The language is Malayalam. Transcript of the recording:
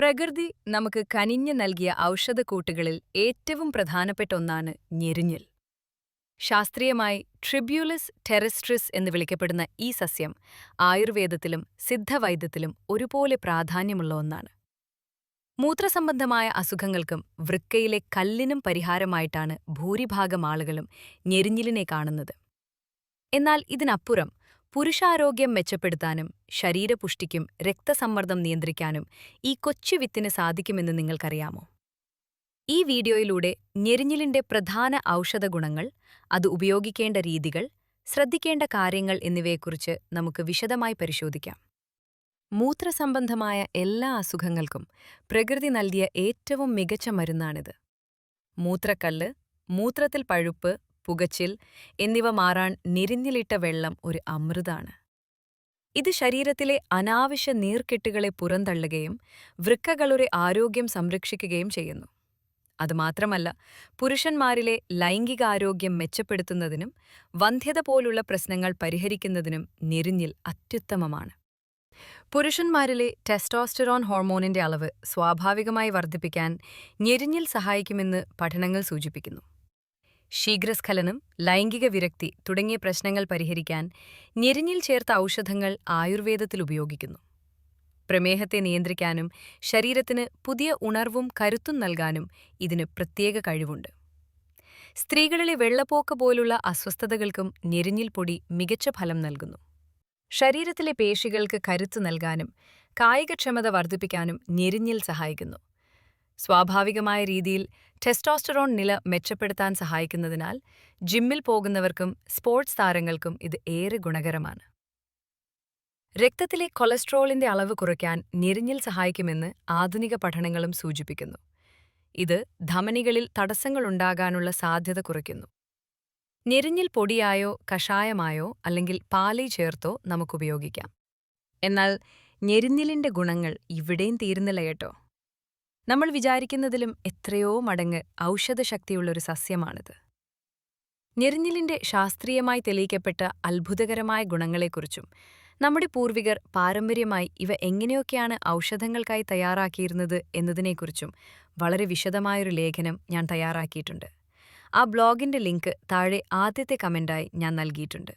പ്രകൃതി നമുക്ക് കനിഞ്ഞു നൽകിയ ഔഷധക്കൂട്ടുകളിൽ ഏറ്റവും പ്രധാനപ്പെട്ട ഒന്നാണ് ഞെരിഞ്ഞിൽ. ശാസ്ത്രീയമായി ട്രിബ്യൂലസ് ടെറസ്ട്രിസ് എന്ന് വിളിക്കപ്പെടുന്ന ഈ സസ്യം ആയുർവേദത്തിലും സിദ്ധവൈദ്യത്തിലും ഒരുപോലെ പ്രാധാന്യമുള്ള ഒന്നാണ്. മൂത്രസംബന്ധമായ അസുഖങ്ങൾക്കും വൃക്കയിലെ കല്ലിനും പരിഹാരമായിട്ടാണ് ഭൂരിഭാഗം ആളുകളും ഞെരിഞ്ഞിലിനെ കാണുന്നത്. എന്നാൽ ഇതിനപ്പുറം പുരുഷാരോഗ്യം മെച്ചപ്പെടുത്താനും ശരീരപുഷ്ടിക്കും രക്തസമ്മർദ്ദം നിയന്ത്രിക്കാനും ഈ കൊച്ചു വിത്തിന് സാധിക്കുമെന്ന് നിങ്ങൾക്കറിയാമോ? ഈ വീഡിയോയിലൂടെ ഞെരിഞ്ഞിലിന്റെ പ്രധാന ഔഷധഗുണങ്ങൾ അത് ഉപയോഗിക്കേണ്ട രീതികൾ ശ്രദ്ധിക്കേണ്ട കാര്യങ്ങൾ എന്നിവയെക്കുറിച്ച് നമുക്ക് വിശദമായി പരിശോധിക്കാം. മൂത്രസംബന്ധമായ എല്ലാ അസുഖങ്ങൾക്കും പ്രകൃതി നൽകിയ ഏറ്റവും മികച്ച മരുന്നാണിത്. മൂത്രക്കല്ല് മൂത്രത്തിൽ പഴുപ്പ് പുകച്ചിൽ എന്നിവ മാറാൻ നിരിഞ്ഞിലിട്ട വെള്ളം ഒരു അമൃതാണ്. ഇത് ശരീരത്തിലെ അനാവശ്യ നീർക്കെട്ടുകളെ പുറന്തള്ളുകയും വൃക്കകളുടെ ആരോഗ്യം സംരക്ഷിക്കുകയും ചെയ്യുന്നു. അതുമാത്രമല്ല പുരുഷന്മാരിലെ ലൈംഗികാരോഗ്യം മെച്ചപ്പെടുത്തുന്നതിനും വന്ധ്യത പോലുള്ള പ്രശ്നങ്ങൾ പരിഹരിക്കുന്നതിനും നിരിഞ്ഞിൽ അത്യുത്തമമാണ്. പുരുഷന്മാരിലെ ടെസ്റ്റോസ്റ്ററോൺ ഹോർമോണിന്റെ അളവ് സ്വാഭാവികമായി വർദ്ധിപ്പിക്കാൻ ഞെരിഞ്ഞിൽ സഹായിക്കുമെന്ന് പഠനങ്ങൾ സൂചിപ്പിക്കുന്നു. ശീഘ്രസ്ഖലനം ലൈംഗിക വിരക്തി തുടങ്ങിയ പ്രശ്നങ്ങൾ പരിഹരിക്കാൻ ഞെരിഞ്ഞിൽ ചേർത്ത ഔഷധങ്ങൾ ആയുർവേദത്തിൽ ഉപയോഗിക്കുന്നു. പ്രമേഹത്തെ നിയന്ത്രിക്കാനും ശരീരത്തിന് പുതിയ ഉണർവും കരുത്തും നൽകാനും ഇതിന് പ്രത്യേക കഴിവുണ്ട്. സ്ത്രീകളിലെ വെള്ളപ്പോക്ക് പോലുള്ള അസ്വസ്ഥതകൾക്കും ഞെരിഞ്ഞിൽ പൊടി മികച്ച ഫലം നൽകുന്നു. ശരീരത്തിലെ പേശികൾക്ക് കരുത്തു നൽകാനും കായികക്ഷമത വർദ്ധിപ്പിക്കാനും ഞെരിഞ്ഞിൽ സഹായിക്കുന്നു. സ്വാഭാവികമായ രീതിയിൽ ടെസ്റ്റോസ്റ്ററോൺ നില മെച്ചപ്പെടുത്താൻ സഹായിക്കുന്നതിനാൽ ജിമ്മിൽ പോകുന്നവർക്കും സ്പോർട്സ് താരങ്ങൾക്കും ഇത് ഏറെ ഗുണകരമാണ്. രക്തത്തിലെ കൊളസ്ട്രോളിന്റെ അളവ് കുറയ്ക്കാൻ ഞെരിഞ്ഞിൽ സഹായിക്കുമെന്ന് ആധുനിക പഠനങ്ങളും സൂചിപ്പിക്കുന്നു. ഇത് ധമനികളിൽ തടസ്സങ്ങളുണ്ടാകാനുള്ള സാധ്യത കുറയ്ക്കുന്നു. ഞെരിഞ്ഞിൽ പൊടിയായോ കഷായമായോ അല്ലെങ്കിൽ പാലി ചേർത്തോ നമുക്കുപയോഗിക്കാം. എന്നാൽ ഞെരിഞ്ഞിലിന്റെ ഗുണങ്ങൾ ഇവിടെയും തീരുന്നില്ല കേട്ടോ. നമ്മൾ വിചാരിക്കുന്നതിലും എത്രയോ മടങ്ങ് ഔഷധശക്തിയുള്ളൊരു സസ്യമാണിത്. ഞെരിഞ്ഞിലിന്റെ ശാസ്ത്രീയമായി തെളിയിക്കപ്പെട്ട അത്ഭുതകരമായ ഗുണങ്ങളെക്കുറിച്ചും നമ്മുടെ പൂർവികർ പാരമ്പര്യമായി ഇവ എങ്ങനെയൊക്കെയാണ് ഔഷധങ്ങൾക്കായി തയ്യാറാക്കിയിരുന്നത് എന്നതിനെക്കുറിച്ചും വളരെ വിശദമായൊരു ലേഖനം ഞാൻ തയ്യാറാക്കിയിട്ടുണ്ട്. ആ ബ്ലോഗിന്റെ ലിങ്ക് താഴെ ആദ്യത്തെ കമന്റായി ഞാൻ നൽകിയിട്ടുണ്ട്.